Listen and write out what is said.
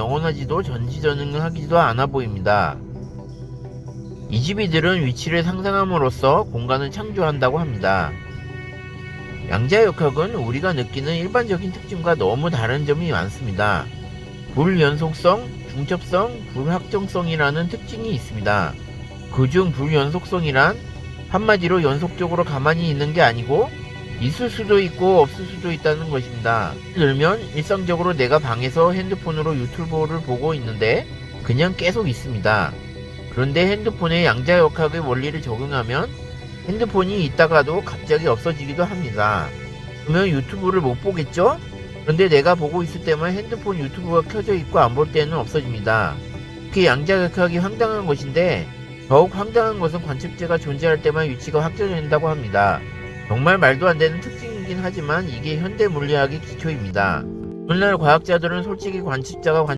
영원하지도 전지전능하기도 않아 보입니다. 이 집이들은 위치를 상상함으로써 공간을 창조한다고 합니다. 양자역학은 우리가 느끼는 일반적인 특징과 너무 다른 점이 많습니다. 불연속성, 중첩성, 불확정성이라는 특징이 있습니다. 그중 불연속성이란 한마디로 연속적으로 가만히 있는 게 아니고 있을 수도 있고 없을 수도 있다는 것입니다. 예를 들면 일상적으로 내가 방에서 핸드폰으로 유튜브를 보고 있는데 그냥 계속 있습니다. 그런데 핸드폰에 양자역학의 원리를 적용하면 핸드폰이 있다가도 갑자기 없어지기도 합니다. 그러면 유튜브를 못 보겠죠? 그런데 내가 보고 있을 때만 핸드폰 유튜브가 켜져 있고 안 볼 때는 없어집니다. 이렇게 양자역학이 황당한 것인데 더욱 황당한 것은 관측제가 존재할 때만 위치가 확정된다고 합니다. 정말 말도 안 되는 특징이긴 하지만 이게 현대 물리학의 기초입니다. 오늘날 과학자들은 솔직히 관측자가 관